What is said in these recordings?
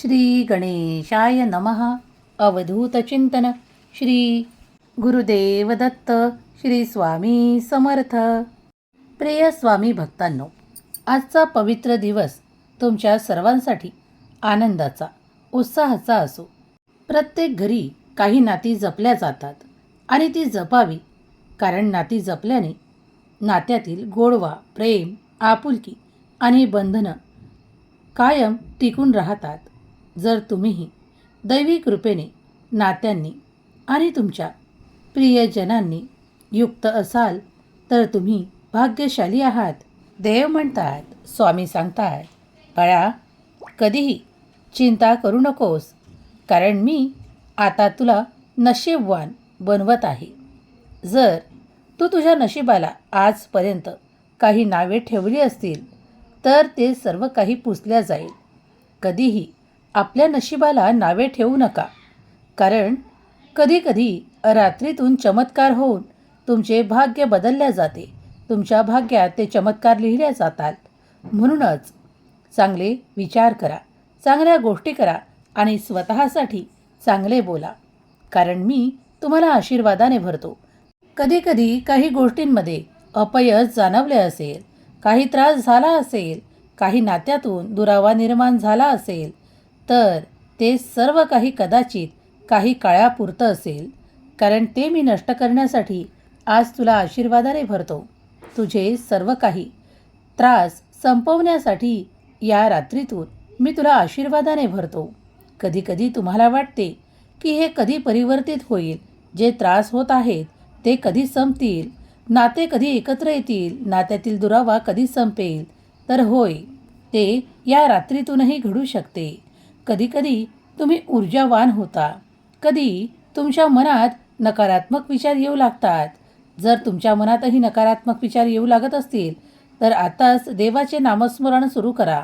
श्री गणेशाय नमः अवधूतचिंतन श्री गुरुदेव दत्त श्री स्वामी समर्थ। प्रिय स्वामी भक्तांनो आजचा पवित्र दिवस तुमच्या सर्वांसाठी आनंदाचा उत्साहाचा असो. प्रत्येक घरी काही नाती जपल्या जातात आणि ती जपावी कारण नाती जपल्याने नात्यातील गोडवा प्रेम आपुलकी आणि बंधनं कायम टिकून राहतात. जर तुम्हीही दैवी कृपेने नात्यांनी आणि तुमच्या प्रियजनांनी युक्त असाल तर तुम्ही भाग्यशाली आहात. देव म्हणतात स्वामी सांगतात बाळा कधीही चिंता करू नकोस कारण मी आता तुला नशीबवान बनवत आहे. जर तू तुझ्या नशिबाला आजपर्यंत काही नावे ठेवली असतील तर ते सर्व काही पुसल्या जाईल. कधीही आपल्या नशिबाला नावे ठेवू नका. कारण कधीकधी रात्रीतून चमत्कार होऊन तुमचे भाग्य बदलल्या जाते. तुमच्या भाग्यात ते चमत्कार लिहिले जातात. म्हणूनच चांगले विचार करा चांगल्या गोष्टी करा आणि स्वतःसाठी चांगले बोला. कारण मी तुम्हाला आशीर्वादाने भरतो. कधीकधी काही गोष्टींमध्ये अपयश जाणवले असेल काही त्रास झाला असेल काही नात्यातून दुरावा निर्माण झाला असेल तर ते सर्व काही कदाचित काही काळापुरतं असेल कारण ते मी नष्ट करण्यासाठी आज तुला आशीर्वादाने भरतो. तुझे सर्व काही त्रास संपवण्यासाठी या रात्रीतून मी तुला आशीर्वादाने भरतो. कधीकधी तुम्हाला वाटते की हे कधी परिवर्तित होईल जे त्रास होत आहेत ते कधी संपतील नाते कधी एकत्र येतील नात्यातील दुरावा कधी संपेल. तर होय ते या रात्रीतूनही घडू शकते. कधीकधी तुम्ही ऊर्जावान होता. कधी तुमच्या मनात नकारात्मक विचार येऊ लागतात. जर तुमच्या मनातही नकारात्मक विचार येऊ लागत असतील तर आताच देवाचे नामस्मरण सुरू करा.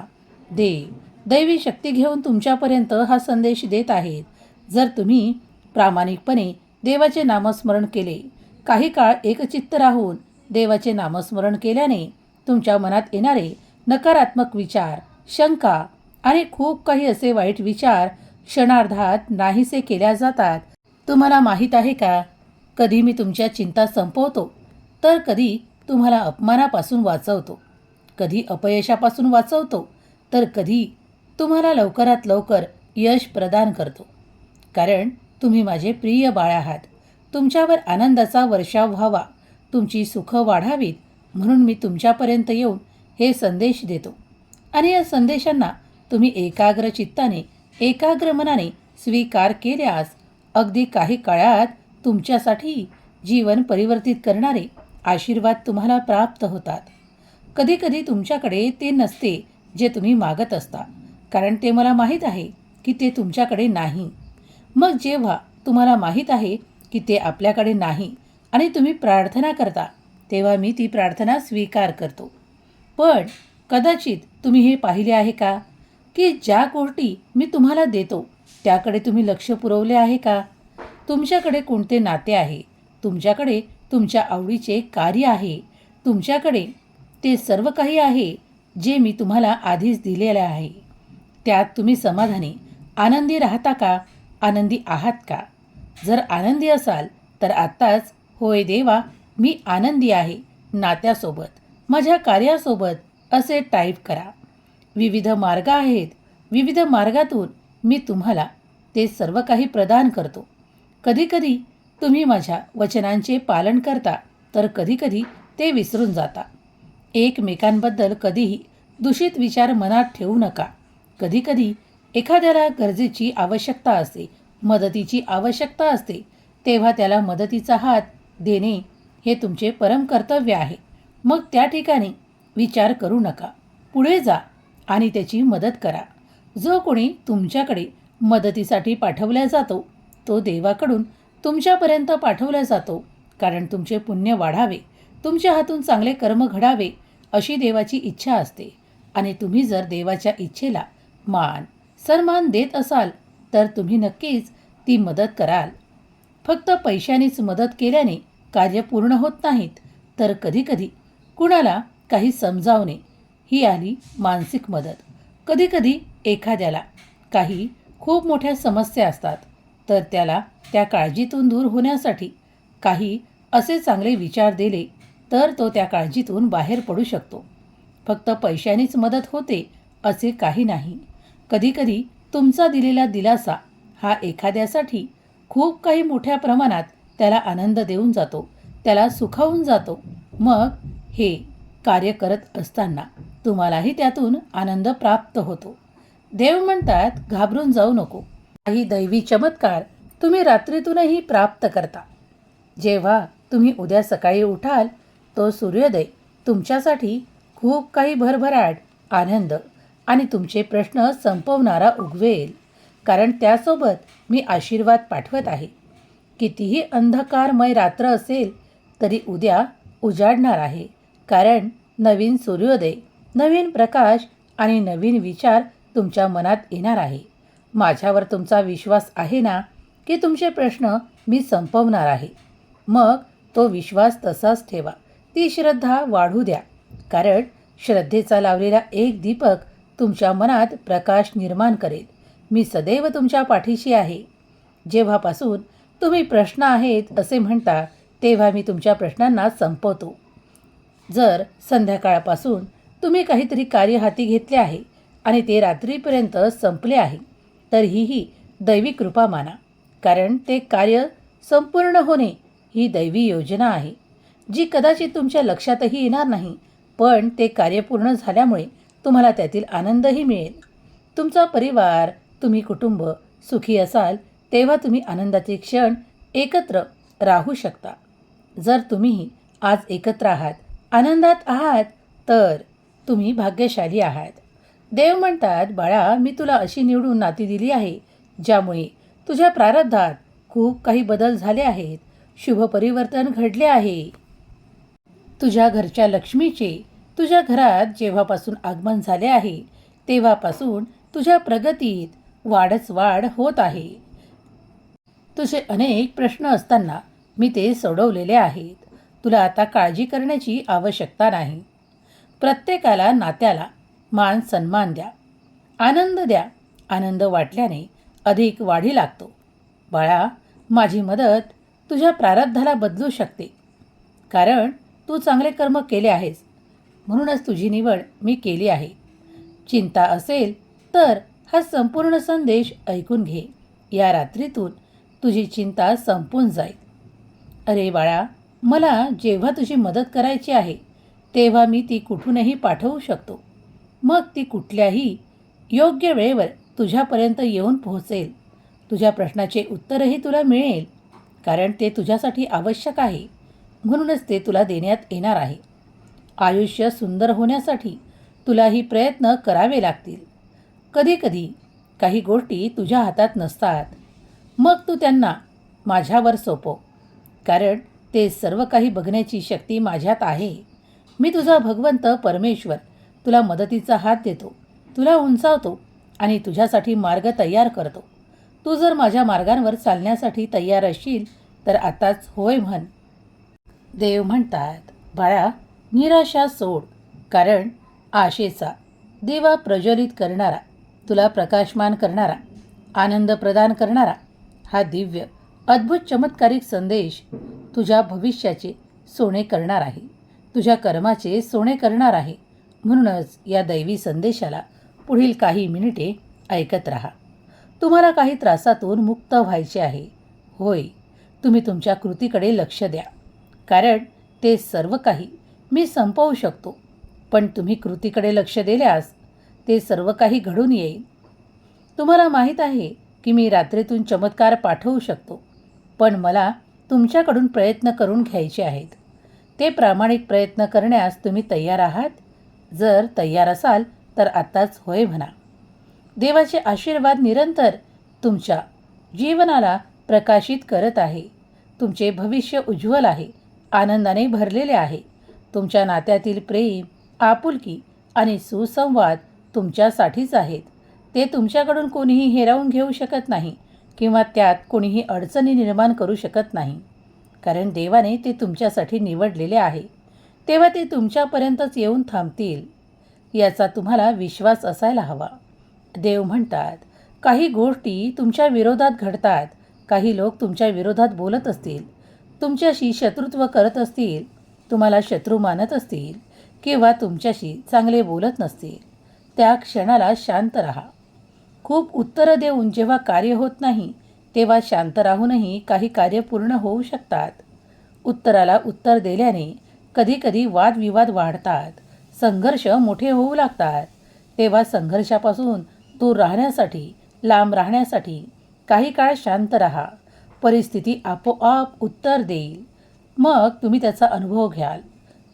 देव दैवी शक्ती घेऊन तुमच्यापर्यंत हा संदेश देत आहेत. जर तुम्ही प्रामाणिकपणे देवाचे नामस्मरण केले काही काळ एकचित्त राहून देवाचे नामस्मरण केल्याने तुमच्या मनात येणारे नकारात्मक विचार शंका आणि खूप काही असे वाईट विचार क्षणार्धात नाहीसे केल्या जातात. तुम्हाला माहीत आहे का? कधी मी तुमच्या चिंता संपवतो तर कधी तुम्हाला अपमानापासून वाचवतो. कधी अपयशापासून वाचवतो तर कधी तुम्हाला लवकरात लवकर यश प्रदान करतो. कारण तुम्ही माझे प्रिय बाळ आहात. तुमच्यावर आनंदाचा वर्षाव व्हावा. तुमची सुखं वाढावीत म्हणून मी तुमच्यापर्यंत येऊन हे संदेश देतो. आणि या संदेशांना तुम्ही एकाग्र चित्ताने एकाग्र मनाने स्वीकार केल्यास अगदी काही काळात तुमच्यासाठी जीवन परिवर्तित करणारे आशीर्वाद तुम्हाला प्राप्त होतात. कधीकधी तुमच्याकडे ते नसते जे तुम्ही मागत असता कारण ते मला माहीत आहे की ते तुमच्याकडे नाही. मग जेव्हा तुम्हाला माहीत आहे की ते आपल्याकडे नाही आणि तुम्ही प्रार्थना करता तेव्हा मी ती प्रार्थना स्वीकार करतो. पण कदाचित तुम्ही हे पाहिले आहे का? की ज्या गोष्टी मी तुम्हाला देतो त्याकडे तुम्ही लक्ष पुरवले आहे का? तुमच्याकडे कोणते नाते आहे? तुमच्याकडे तुमच्या आवडीचे कार्य आहे. तुमच्याकडे ते सर्व काही आहे जे मी तुम्हाला आधीच दिलेले आहे. त्यात तुम्ही समाधानी आनंदी राहता का? आनंदी आहात का? जर आनंदी असाल तर आत्ताच होय देवा मी आनंदी आहे नात्यासोबत माझ्या कार्यासोबत असे टाईप करा. विविध मार्ग आहेत. विविध मार्गातून मी तुम्हाला ते सर्व काही प्रदान करतो. कधीकधी तुम्ही माझ्या वचनांचे पालन करता तर कधीकधी ते विसरून जाता. एकमेकांबद्दल कधीही दूषित विचार मनात ठेवू नका. कधीकधी एखाद्याला गरजेची आवश्यकता असते मदतीची आवश्यकता असते तेव्हा त्याला मदतीचा हात देणे हे तुमचे परम कर्तव्य आहे. मग त्या ठिकाणी विचार करू नका. पुढे जा. आणि त्याची मदत करा. जो कोणी तुमच्याकडे मदतीसाठी पाठवला जातो तो देवाकडून तुमच्यापर्यंत पाठवला जातो. कारण तुमचे पुण्य वाढावे तुमच्या हातून चांगले कर्म घडावे अशी देवाची इच्छा असते. आणि तुम्ही जर देवाच्या इच्छेला मान सन्मान देत असाल तर तुम्ही नक्कीच ती मदत कराल. फक्त पैशानेच मदत केल्याने कार्य पूर्ण होत नाहीत तर कधीकधी कुणाला काही समजावणे ही आली मानसिक मदत. कधीकधी एखाद्याला काही खूप मोठ्या समस्या असतात तर त्याला त्या काळजीतून दूर होण्यासाठी काही असे चांगले विचार दिले तर तो त्या काळजीतून बाहेर पडू शकतो. फक्त पैशानेच मदत होते असे काही नाही. कधीकधी तुमचा दिलेला दिलासा हा एखाद्यासाठी खूप काही मोठ्या प्रमाणात त्याला आनंद देऊन जातो त्याला सुखावून जातो. मग हे कार्य करत असताना तुम्हालाही त्यातून आनंद प्राप्त होतो. देव म्हणतात घाबरून जाऊ नको. काही दैवी चमत्कार तुम्ही रात्रीतूनही प्राप्त करता. जेव्हा तुम्ही उद्या सकाळी उठाल तो सूर्योदय तुमच्यासाठी खूप काही भरभराट आनंद आणि तुमचे प्रश्न संपवणारा उगवेल. कारण त्यासोबत मी आशीर्वाद पाठवत आहे. कितीही अंधकारमय रात्र असेल तरी उद्या उजाडणार आहे. कारण नवीन सूर्योदय नवीन प्रकाश आणि नवीन विचार तुमच्या मनात येणार आहे. माझ्यावर तुमचा विश्वास आहे ना की तुमचे प्रश्न मी संपवणार आहे. मग तो विश्वास तसाच ठेवा. ती श्रद्धा वाढू द्या. कारण श्रद्धेचा लावलेला एक दीपक तुमच्या मनात प्रकाश निर्माण करेल. मी सदैव तुमच्या पाठीशी आहे. जेव्हापासून तुम्ही प्रश्न आहेत असे म्हणता तेव्हा मी तुमच्या प्रश्नांना संपवतो. जर संध्याकाळपासून तुम्ही काहीतरी कार्य हाती घेतले आहे आणि ते रात्रीपर्यंत संपले आहे तर हीही दैवी कृपा माना कारण ते कार्य संपूर्ण होणे ही दैवी योजना आहे जी कदाचित तुमच्या लक्षातही येणार नाही पण ते कार्य पूर्ण झाल्यामुळे तुम्हाला त्यातील आनंदही मिळेल. तुमचा परिवार तुम्ही कुटुंब सुखी असाल तेव्हा तुम्ही आनंदाचे क्षण एकत्र राहू शकता. जर तुम्ही आज एकत्र आहात आनंदात आहात तर तुम्ही भाग्यशाली आहात. देव म्हणतात बाळा मी तुला अशी निवडून नाती दिली आहे ज्यामुळे तुझ्या प्रारब्धात खूप काही बदल झाले आहेत. शुभ परिवर्तन घडले आहे. तुझ्या घरच्या लक्ष्मीचे तुझ्या घरात जेव्हापासून आगमन झाले आहे तेव्हापासून तुझ्या प्रगतीत वाढच वाढ होत आहे. तुझे अनेक प्रश्न असताना मी ते सोडवलेले आहेत. तुला आता काळजी करण्याची आवश्यकता नाही. प्रत्येकाला नात्याला मान सन्मान द्या. आनंद द्या. आनंद वाटल्याने अधिक वाढी लागतो. बाळा माझी मदत तुझ्या प्रारब्धाला बदलू शकते. कारण तू चांगले कर्म केले आहेस. म्हणूनच तुझी निवड मी केली आहे. चिंता असेल तर हा संपूर्ण संदेश ऐकून घे. या रात्रीतून तुझी चिंता संपून जाईल. अरे बाळा मला जेव्हा तुझी मदत करायची आहे तेव्हा मी ती कुठूनही पाठवू शकतो. मग ती कुठल्याही योग्य वेळेवर तुझ्यापर्यंत येऊन पोहोचेल. तुझ्या प्रश्नाचे उत्तरही तुला मिळेल कारण ते तुझ्यासाठी आवश्यक आहे. म्हणूनच ते तुला देण्यात येणार आहे. आयुष्य सुंदर होण्यासाठी तुलाही प्रयत्न करावे लागतील. कधीकधी काही गोष्टी तुझ्या हातात नसतात. मग तू त्यांना माझ्यावर सोपव कारण ते सर्व काही बघण्याची शक्ती माझ्यात आहे. मी तुझा भगवंत परमेश्वर. तुला मदतीचा हात देतो. तुला उंचावतो आणि तुझ्यासाठी मार्ग तयार करतो. तू जर माझ्या मार्गांवर चालण्यासाठी तयार असशील तर आताच होय म्हण. देव म्हणतात बाळा निराशा सोड कारण आशेचा देवा प्रज्वलित करणारा तुला प्रकाशमान करणारा आनंद प्रदान करणारा हा दिव्य अद्भुत चमत्कारिक संदेश तुझ्या भविष्याचे सोने करणार आहे. तुझ्या कर्माचे सोने करणार आहे. म्हणूनच या दैवी संदेशाला पुढील काही मिनिटे ऐकत राहा. तुम्हाला काही त्रासातून मुक्त व्हायचे आहे. होय तुम्ही तुमच्या कृतीकडे लक्ष द्या. कारण ते सर्व काही मी संपवू शकतो. पण तुम्ही कृतीकडे लक्ष दिल्यास ते सर्व काही घडून येईल. तुम्हाला माहीत आहे की मी रात्रीतून चमत्कार पाठवू शकतो. पण मला तुमच्याकडून प्रयत्न करून घ्यायचे आहेत. ते प्रामाणिक प्रयत्न करण्यास तुम्ही तयार आहात. जर तयार असाल तर आत्ताच होय म्हणा. देवाचे आशीर्वाद निरंतर तुमच्या जीवनाला प्रकाशित करत आहे. तुमचे भविष्य उज्ज्वल आहे. आनंदाने भरलेले आहे. तुमच्या नात्यातील प्रेम आपुलकी आणि सुसंवाद तुमच्यासाठीच आहेत. ते तुमच्याकडून कोणीही हेरावून घेऊ शकत नाही. किंवा त्यात कोणीही अडचणी निर्माण करू शकत नाही. कारण देवाने ते तुमच्यासाठी निवडलेले आहे. तेव्हा ते तुमच्यापर्यंतच येऊन थांबतील याचा तुम्हाला विश्वास असायला हवा. देव म्हणतात काही गोष्टी तुमच्या विरोधात घडतात. काही लोक तुमच्या विरोधात बोलत असतील. तुमच्याशी शत्रुत्व करत असतील. तुम्हाला शत्रू मानत असतील. किंवा तुमच्याशी चांगले बोलत नसतील. त्या क्षणाला शांत राहा. खूप उत्तरं देऊन जेव्हा कार्य होत नाही तेव्हा शांत राहूनही काही कार्य पूर्ण होऊ शकतात. उत्तराला उत्तर दिल्याने कधीकधी वादविवाद वाढतात. संघर्ष मोठे होऊ लागतात. तेव्हा संघर्षापासून दूर राहण्यासाठी लांब राहण्यासाठी काही काळ शांत राहा. परिस्थिती आपोआप उत्तर देईल. मग तुम्ही त्याचा अनुभव घ्याल.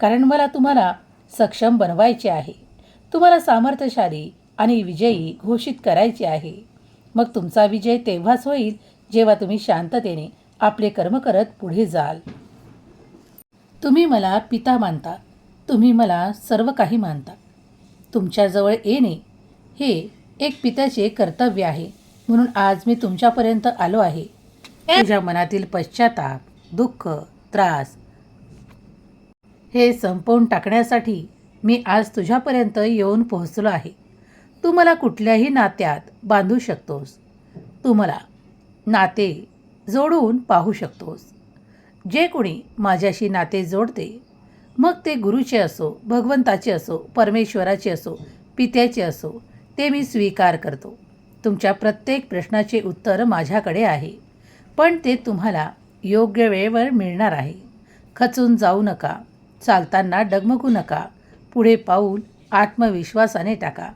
कारण मला तुम्हाला सक्षम बनवायचे आहे. तुम्हाला सामर्थ्यशाली आणि विजयी घोषित करायचे आहे. मग तुमचा विजय तेव्हाच होईल जेव्हा तुम्ही शांततेने आपले कर्म करत पुढे जाल. तुम्ही मला पिता मानता. तुम्ही मला सर्व काही मानता. तुमच्याजवळ येणे हे एक पित्याचे कर्तव्य आहे म्हणून आज मी तुमच्यापर्यंत आलो आहे. तुझ्या मनातील पश्चाताप दुःख त्रास हे संपवून टाकण्यासाठी मी आज तुझ्यापर्यंत येऊन पोहोचलो आहे. तू मला कुठल्याही नात्यात बांधू शकतोस. तू मला नाते जोडून पाहू शकतोस. जे कोणी माझ्याशी नाते जोडते मग ते गुरुचे असो भगवंताचे असो परमेश्वराचे असो पित्याचे असो ते मी स्वीकार करतो. तुमच्या प्रत्येक प्रश्नाचे उत्तर माझ्याकडे आहे. पण ते तुम्हाला योग्य वेळेवर मिळणार आहे. खचून जाऊ नका. चालताना डगमगू नका. पुढे पाऊल आत्मविश्वासाने टाका.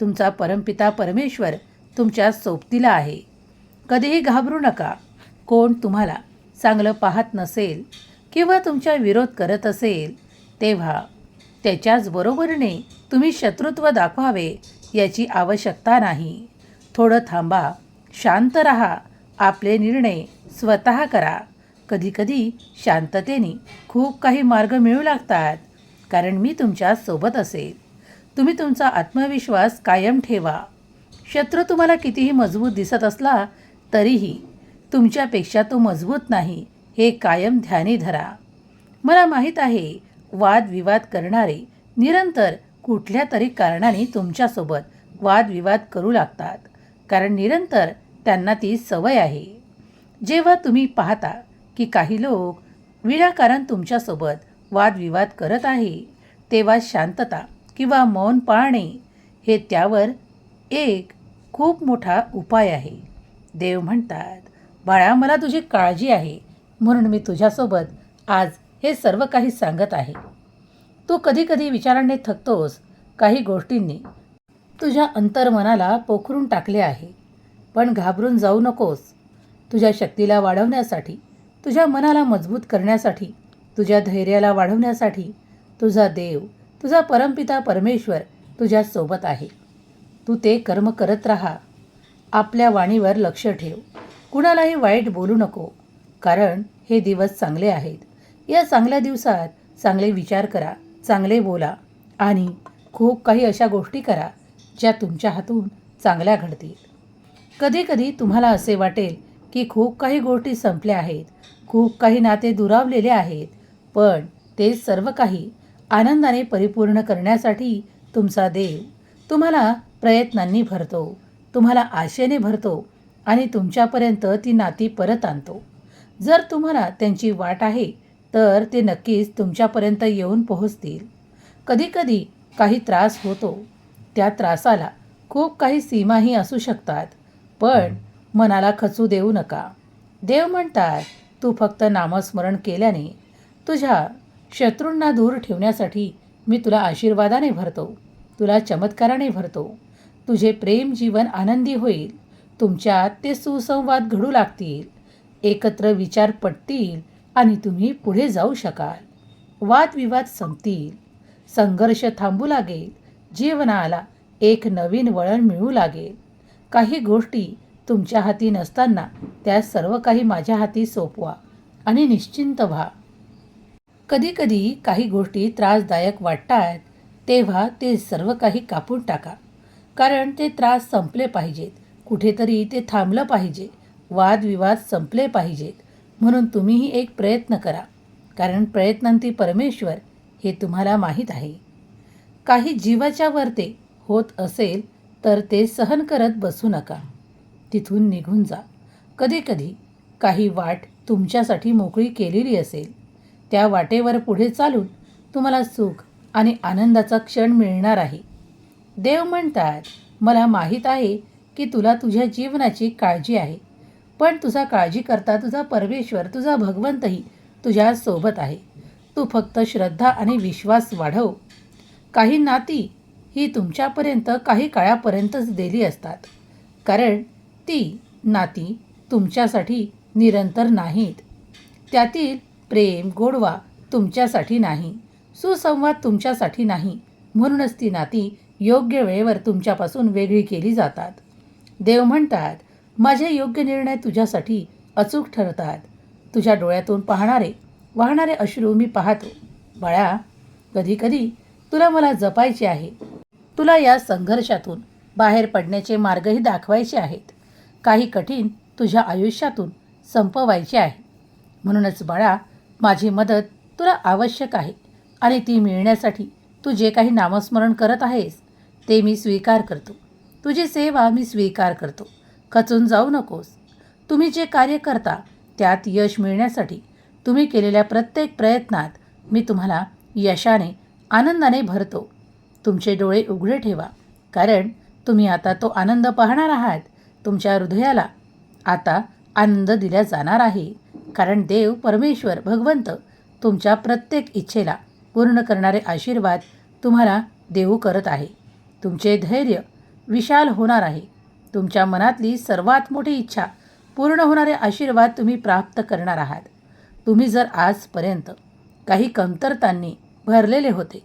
तुमचा परमपिता परमेश्वर तुमच्या सोबतीला आहे. कधीही घाबरू नका. कोण तुम्हाला चांगलं पाहत नसेल किंवा तुमच्या विरोध करत असेल तेव्हा त्याच्याच बरोबरीने तुम्ही शत्रुत्व दाखवावे याची आवश्यकता नाही. थोडं थांबा शांत राहा आपले निर्णय स्वतः करा. कधीकधी शांततेने खूप काही मार्ग मिळू लागतात कारण मी तुमच्यासोबत असेल. तुम्ही तुमचा आत्मविश्वास कायम ठेवा. शत्रू तुम्हाला कितीही मजबूत दिसत असला तरीही तुमच्यापेक्षा तो मजबूत नाही हे कायम ध्यानी धरा. मला माहीत आहे वादविवाद करणारे निरंतर कुठल्या तरी कारणाने तुमच्यासोबत वादविवाद करू लागतात कारण निरंतर त्यांना ती सवय आहे. जेव्हा तुम्ही पाहता की काही लोक विनाकारण तुमच्यासोबत वादविवाद करत आहे तेव्हा शांतता किंवा मौन पाळणे हे त्यावर एक खूप मोठा उपाय आहे. देव म्हणतात बाळा मला तुझी काळजी आहे म्हणून मी तुझ्यासोबत आज हे सर्व काही सांगत आहे. तू कधीकधी विचारांनी थकतोस काही गोष्टींनी. तुझ्या अंतर्मनाला पोखरून टाकले आहे. पण घाबरून जाऊ नकोस. तुझ्या शक्तीला वाढवण्यासाठी तुझ्या मनाला मजबूत करण्यासाठी तुझ्या धैर्याला वाढवण्यासाठी तुझा देव तुझा परमपिता परमेश्वर तुझ्या सोबत आहे. तू ते कर्म करत राहा. आपल्या वाणीवर लक्ष ठेव. कुणालाही वाईट बोलू नको कारण हे दिवस चांगले आहेत. या चांगल्या दिवसात चांगले विचार करा चांगले बोला आणि खूप काही अशा गोष्टी करा ज्या तुमच्या हातून चांगल्या घडतील. कधीकधी तुम्हाला असे वाटेल की खूप काही गोष्टी संपल्या आहेत खूप काही नाते दुरावलेले आहेत पण ते सर्व काही आनंदाने परिपूर्ण करण्यासाठी तुमचा देव तुम्हाला प्रयत्नांनी भरतो तुम्हाला आशेने भरतो आणि तुमच्यापर्यंत ती नाती परत आणतो. जर तुम्हाला त्यांची वाट आहे तर ते नक्कीच तुमच्यापर्यंत येऊन पोहोचतील. कधीकधी काही त्रास होतो. त्या त्रासाला खूप काही सीमाही असू शकतात पण मनाला खचू देऊ नका. देव म्हणतात तू फक्त नामस्मरण केल्याने तुझ्या शत्रूंना दूर ठेवण्यासाठी मी तुला आशीर्वादाने भरतो तुला चमत्काराने भरतो. तुझे प्रेम जीवन आनंदी होईल तुमच्यात ते सुसंवाद घडू लागतील एकत्र विचार पटतील आणि तुम्ही पुढे जाऊ शकाल. वादविवाद संपतील संघर्ष थांबू लागेल जीवनाला एक नवीन वळण मिळू लागेल. काही गोष्टी तुमच्या हाती नसताना त्या सर्व काही माझ्या हाती सोपवा आणि निश्चिंत व्हा. कधीकधी काही गोष्टी त्रासदायक वाटतात तेव्हा ते सर्व काही कापून टाका. कारण ते त्रास संपले पाहिजेत. कुठेतरी ते थांबलं पाहिजे. वादविवाद संपले पाहिजेत. म्हणून तुम्हीही एक प्रयत्न करा. कारण प्रयत्नांती परमेश्वर हे तुम्हाला माहीत आहे. काही जीवाच्या वर ते होत असेल तर ते सहन करत बसू नका. तिथून निघून जा. कधीकधी काही वाट तुमच्यासाठी मोकळी केलेली असेल. त्या वाटेवर पुढे चालून तुम्हाला सुख आणि आनंदाचा क्षण मिळणार आहे. देव म्हणतात मला माहीत आहे की तुला तुझ्या जीवनाची काळजी आहे पण तुझा काळजी करता तुझा परमेश्वर तुझा भगवंतही तुझ्या सोबत आहे. तू फक्त श्रद्धा आणि विश्वास वाढव. काही नाती ही तुमच्यापर्यंत काही काळापर्यंतच दिली असतात कारण ती नाती तुमच्यासाठी निरंतर नाहीत. त्यातील प्रेम गोडवा तुमच्यासाठी नाही. सुसंवाद तुमच्यासाठी नाही. म्हणूनच ती नाती योग्य वेळेवर तुमच्यापासून वेगळी केली जातात. देव म्हणतात माझे योग्य निर्णय तुझ्यासाठी अचूक ठरतात. तुझ्या डोळ्यातून पाहणारे वाहणारे अश्रू मी पाहतो. बाळा कधीकधी तुला मला जपायचे आहे. तुला या संघर्षातून बाहेर पडण्याचे मार्गही दाखवायचे आहेत. काही कठीण तुझ्या आयुष्यातून संपवायचे आहे. म्हणूनच बाळा माझी मदत तुला आवश्यक आहे आणि ती मिळण्यासाठी तू जे काही नामस्मरण करत आहेस ते मी स्वीकार करतो. तुझी सेवा मी स्वीकार करतो. खचून जाऊ नकोस. तुम्ही जे कार्य करता त्यात यश मिळण्यासाठी तुम्ही केलेल्या प्रत्येक प्रयत्नात मी तुम्हाला यशाने आनंदाने भरतो. तुमचे डोळे उघडे ठेवा कारण तुम्ही आता तो आनंद पाहणार आहात. तुमच्या हृदयाला आता आनंद दिला जाणार आहे. कारण देव परमेश्वर भगवंत तुमच्या प्रत्येक इच्छेला पूर्ण करणारे आशीर्वाद तुम्हाला देऊ करत आहे. तुमचे धैर्य विशाल होणार आहे. तुमच्या मनातली सर्वात मोठी इच्छा पूर्ण होणारे आशीर्वाद तुम्ही प्राप्त करणार आहात. तुम्ही जर आजपर्यंत काही कमतरतांनी भरलेले होते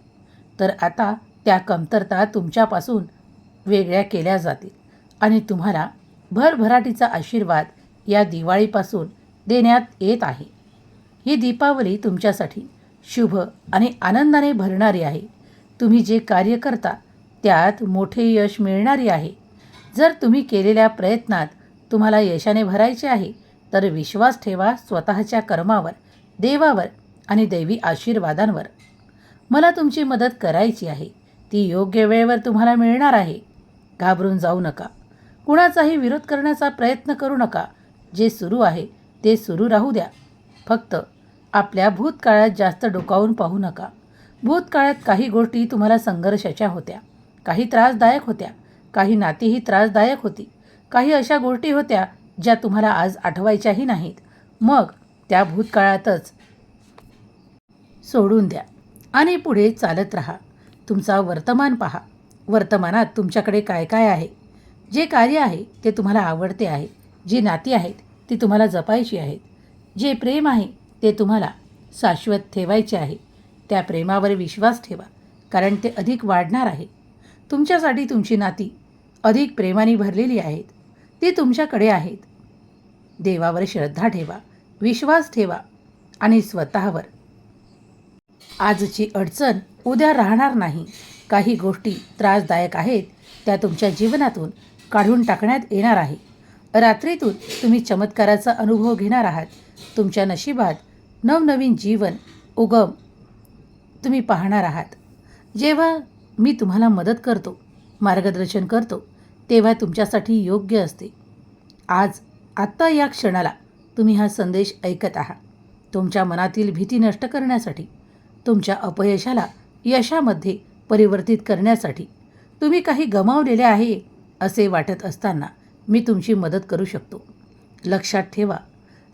तर आता त्या कमतरता तुमच्यापासून वेगळ्या केल्या जातील आणि तुम्हाला भरभराटीचा आशीर्वाद या दिवाळीपासून देण्यात येत आहे. ही दीपावली तुमच्यासाठी शुभ आणि आनंदाने भरणारी आहे. तुम्ही जे कार्य करता त्यात मोठे यश मिळणारी आहे. जर तुम्ही केलेल्या प्रयत्नात तुम्हाला यशाने भरायचे आहे तर विश्वास ठेवा स्वतःच्या कर्मावर देवावर आणि दैवी आशीर्वादांवर. मला तुमची मदत करायची आहे. ती योग्य वेळेवर तुम्हाला मिळणार आहे. घाबरून जाऊ नका. कुणाचाही विरोध करण्याचा प्रयत्न करू नका. जे सुरू आहे ते सुरू राहू द्या. फक्त आपल्या भूतकाळात जास्त डोकावून पाहू नका. भूतकाळात काही गोष्टी तुम्हाला संघर्षाच्या होत्या. काही त्रासदायक होत्या. काही नातीही त्रासदायक होती. काही अशा गोष्टी होत्या ज्या तुम्हाला आज आठवायच्याही नाहीत. मग त्या भूतकाळातच सोडून द्या आणि पुढे चालत राहा. तुमचा वर्तमान पहा. वर्तमानात तुमच्याकडे काय काय आहे? जे कार्य आहे ते तुम्हाला आवडते आहे. जी नाती आहेत ती तुम्हाला जपायची आहेत जे प्रेम आहे ते तुम्हाला शाश्वत ठेवायचे आहे. त्या प्रेमावर विश्वास ठेवा कारण ते अधिक वाढणार आहे. तुमच्यासाठी तुमची नाती अधिक प्रेमाने भरलेली आहेत. ती तुमच्याकडे आहेत. देवावर श्रद्धा ठेवा विश्वास ठेवा आणि स्वतःवर. आजची अडचण उद्या राहणार नाही. काही गोष्टी त्रासदायक आहेत त्या तुमच्या जीवनातून काढून टाकण्यात येणार आहे. रात्रीतून तुम्ही चमत्काराचा अनुभव घेणार आहात. तुमच्या नशिबात नवनवीन जीवन उगम तुम्ही पाहणार आहात. जेव्हा मी तुम्हाला मदत करतो मार्गदर्शन करतो तेव्हा तुमच्यासाठी योग्य असते. आज आत्ता या क्षणाला तुम्ही हा संदेश ऐकत आहात. तुमच्या मनातील भीती नष्ट करण्यासाठी तुमच्या अपयशाला यशामध्ये परिवर्तित करण्यासाठी तुम्ही काही गमावलेले आहे असे वाटत असताना. मी तुमची मदत करू शकतो. लक्षात ठेवा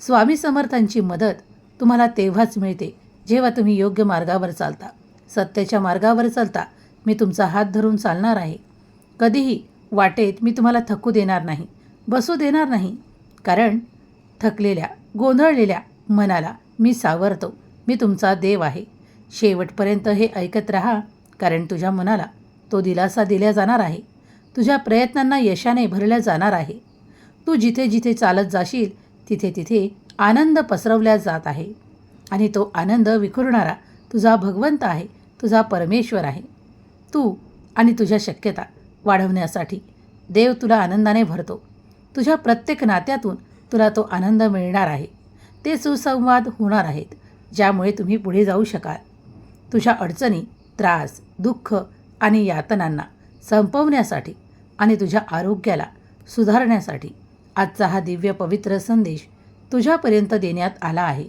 स्वामी समर्थांची मदत तुम्हाला तेव्हाच मिळते जेव्हा तुम्ही योग्य मार्गावर चालता. सत्याच्या मार्गावर चालता मी तुमचा हात धरून चालणार आहे. कधीही वाटेत मी तुम्हाला थकू देणार नाही बसू देणार नाही. कारण थकलेल्या गोंधळलेल्या मनाला मी सावरतो मी तुमचा देव आहे. शेवटपर्यंत हे ऐकत राहा कारण तुझ्या मनाला तो दिलासा दिला जाणार आहे. तुझ्या प्रयत्नांना यशाने भरल्या जाणार आहे. तू जिथे जिथे चालत जाशील तिथे तिथे आनंद पसरवल्या जात आहे. आणि तो आनंद विखुरणारा तुझा भगवंत आहे तुझा परमेश्वर आहे. तू आणि तुझ्या शक्यता वाढवण्यासाठी देव तुला आनंदाने भरतो. तुझ्या प्रत्येक नात्यातून तुला तो आनंद मिळणार आहे. ते सुसंवाद होणार आहेत ज्यामुळे तुम्ही पुढे जाऊ शकाल. तुझ्या अडचणी त्रास दुःख आणि यातनांना संपवण्यासाठी आणि तुझ्या आरोग्याला सुधारण्यासाठी आजचा हा दिव्य पवित्र संदेश तुझ्यापर्यंत देण्यात आला आहे.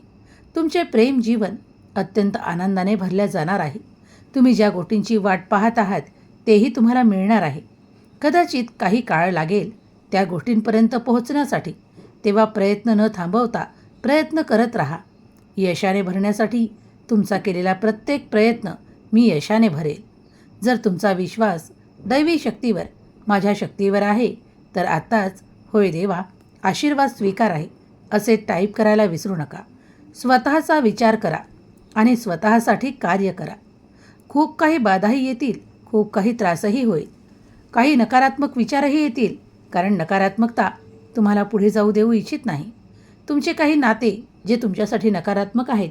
तुमचे प्रेम जीवन अत्यंत आनंदाने भरल्या जाणार आहे. तुम्ही ज्या गोष्टींची वाट पाहत आहात तेही तुम्हाला मिळणार आहे. कदाचित काही काळ लागेल त्या गोष्टींपर्यंत पोहोचण्यासाठी. तेव्हा प्रयत्न न थांबवता प्रयत्न करत राहा. यशाने भरण्यासाठी तुमचा केलेला प्रत्येक प्रयत्न मी यशाने भरेल. जर तुमचा विश्वास दैवी शक्तीवर माझ्या शक्तीवर आहे तर आत्ताच होय देवा आशीर्वाद स्वीकार आहे असे टाईप करायला विसरू नका. स्वतःचा विचार करा आणि स्वतःसाठी कार्य करा. खूप काही बाधाही येतील खूप काही त्रासही होईल. काही नकारात्मक विचारही येतील कारण नकारात्मकता तुम्हाला पुढे जाऊ देऊ इच्छित नाही. तुमचे काही नाते जे तुमच्यासाठी नकारात्मक आहेत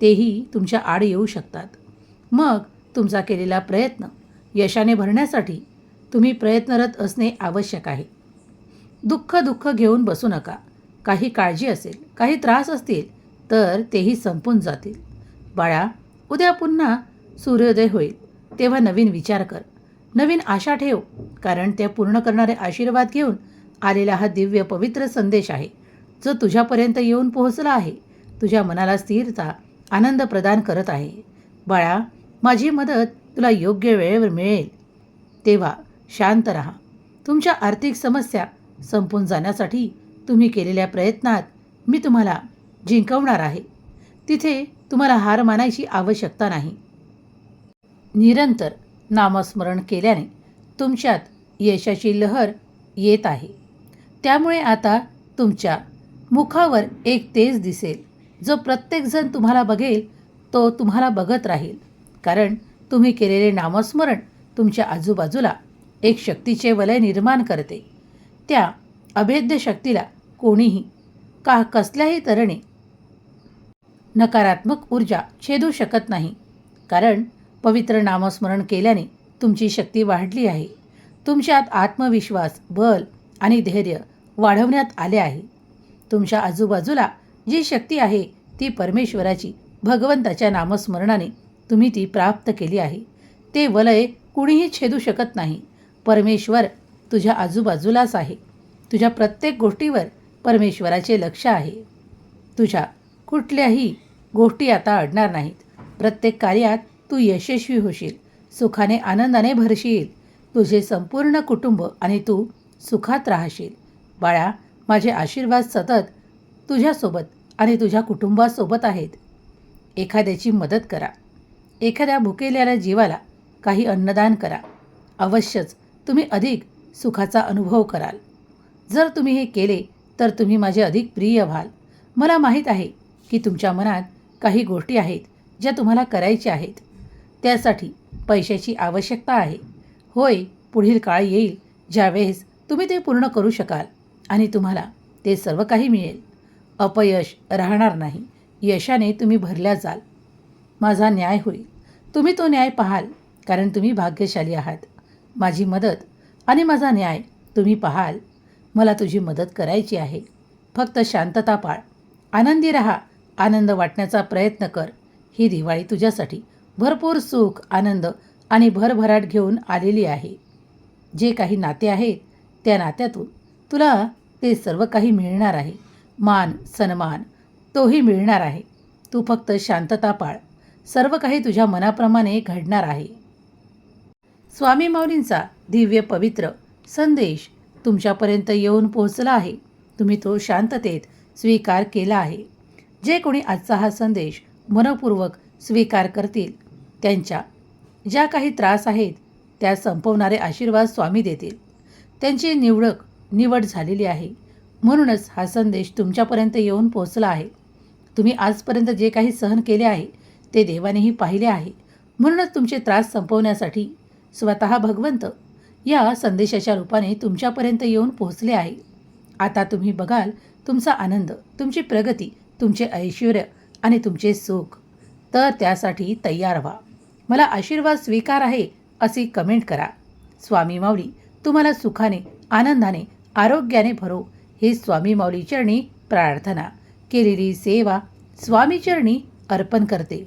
तेही तुमच्या आड येऊ शकतात. मग तुमचा केलेला प्रयत्न यशाने भरण्यासाठी तुम्ही प्रयत्नरत असणे आवश्यक आहे. दुःख दुःख घेऊन बसू नका. काही काळजी असेल काही त्रास असतील तर तेही संपून जातील. बाळा उद्या पुन्हा सूर्योदय होईल. तेव्हा नवीन विचार कर. नवीन आशा ठेव कारण ते पूर्ण करणारे आशीर्वाद घेऊन आलेला हा दिव्य पवित्र संदेश आहे जो तुझ्यापर्यंत येऊन पोहोचला आहे. तुझ्या मनाला स्थिरता आनंद प्रदान करत आहे. बाळा माझी मदत तुला योग्य वेळेवर मिळेल. तेव्हा शांत राहा. तुमच्या आर्थिक समस्या संपून जाण्यासाठी तुम्ही केलेल्या प्रयत्नात मी तुम्हाला जिंकवणार आहे. तिथे तुम्हाला हार मानायची आवश्यकता नाही. निरंतर नामस्मरण केल्याने तुमच्यात यशाची लहर येत आहे. त्यामुळे आता तुमच्या मुखावर एक तेज दिसेल. जो प्रत्येकजण तुम्हाला बघेल तो तुम्हाला बघत राहील. कारण तुम्ही केलेले नामस्मरण तुमच्या आजूबाजूला एक शक्तीचे वलय निर्माण करते. त्या अभेद्य शक्तीला कोणीही का कसल्याही तऱ्हेने नकारात्मक ऊर्जा छेदू शकत नाही. कारण पवित्र नामस्मरण केल्याने तुमची शक्ती वाढली आहे. तुमच्यात आत्मविश्वास बल आणि धैर्य वाढवण्यात आले आहे. तुमच्या आजूबाजूला जी शक्ती आहे ती परमेश्वराची भगवंताच्या नामस्मरणाने तुम्ही ती प्राप्त केली आहे. ते वलय कुणीही छेदू शकत नाही. परमेश्वर तुझ्या आजूबाजूलाच आहे. तुझ्या प्रत्येक गोष्टीवर परमेश्वराचे लक्ष आहे. तुझ्या कुठल्याही गोष्टी आता अडणार नाहीत. प्रत्येक कार्यात तू यशस्वी होशील सुखाने आनंदाने भरशील. तुझे संपूर्ण कुटुंब आणि तू सुखात राहशील. बाळा माझे आशीर्वाद सतत तुझ्यासोबत आणि तुझ्या कुटुंबासोबत आहेत. एखाद्याची मदत करा. एखाद्या भुकेलेल्या जीवाला काही अन्नदान करा. अवश्यच तुम्ही अधिक सुखाचा अनुभव कराल. जर तुम्ही हे केले तर तुम्ही माझे अधिक प्रिय व्हाल. मला माहीत आहे की तुमच्या मनात काही गोष्टी आहेत ज्या तुम्हाला करायच्या आहेत. त्यासाठी पैशाची आवश्यकता आहे. होय पुढील काळ येईल ज्यावेळेस तुम्ही ते पूर्ण करू शकाल आणि तुम्हाला ते सर्व काही मिळेल. अपयश राहणार नाही. यशाने तुम्ही भरल्या जाल. माझा न्याय होईल. तुम्ही तो न्याय पाहाल कारण तुम्ही भाग्यशाली आहात. माझी मदत आणि माझा न्याय तुम्ही पाहाल. मला तुझी मदत करायची आहे. फक्त शांतता पाळ. आनंदी राहा. आनंद वाटण्याचा प्रयत्न कर. ही दिवाळी तुझ्यासाठी भरपूर सुख आनंद आणि भरभराट घेऊन आलेली आहे. जे काही नाते आहेत त्या नात्यातून तुला ते सर्व काही मिळणार आहे. मान सन्मान तोही मिळणार आहे. तू फक्त शांतता पाळ. सर्व काही तुझ्या मनाप्रमाणे घडणार आहे. स्वामी माऊलींचा दिव्य पवित्र संदेश तुमच्यापर्यंत येऊन पोहोचला आहे. तुम्ही तो शांततेत स्वीकार केला आहे. जे कोणी आजचा हा संदेश मनपूर्वक स्वीकार करतील त्यांच्या ज्या काही त्रास आहेत त्या संपवणारे आशीर्वाद स्वामी देतील. त्यांची निवडक निवड झालेली आहे. म्हणूनच हा संदेश तुमच्यापर्यंत येऊन पोहोचला आहे. तुम्ही आजपर्यंत जे काही सहन केले आहे ते देवानेही पाहिले आहे. म्हणूनच तुमचे त्रास संपवण्यासाठी स्वतः भगवंत या संदेशाच्या रूपाने तुमच्यापर्यंत येऊन पोहोचले आहे. आता तुम्ही बघाल तुमचा आनंद तुमची प्रगती तुमचे ऐश्वर आणि तुमचे सुख. तर त्यासाठी तयार व्हा. मला आशीर्वाद स्वीकार आहे अशी कमेंट करा. स्वामी माऊली तुम्हाला सुखाने आनंदाने आरोग्याने भरो. हे स्वामी माऊली चरणी प्रार्थना. केलेली सेवा स्वामी चरणी अर्पण करते.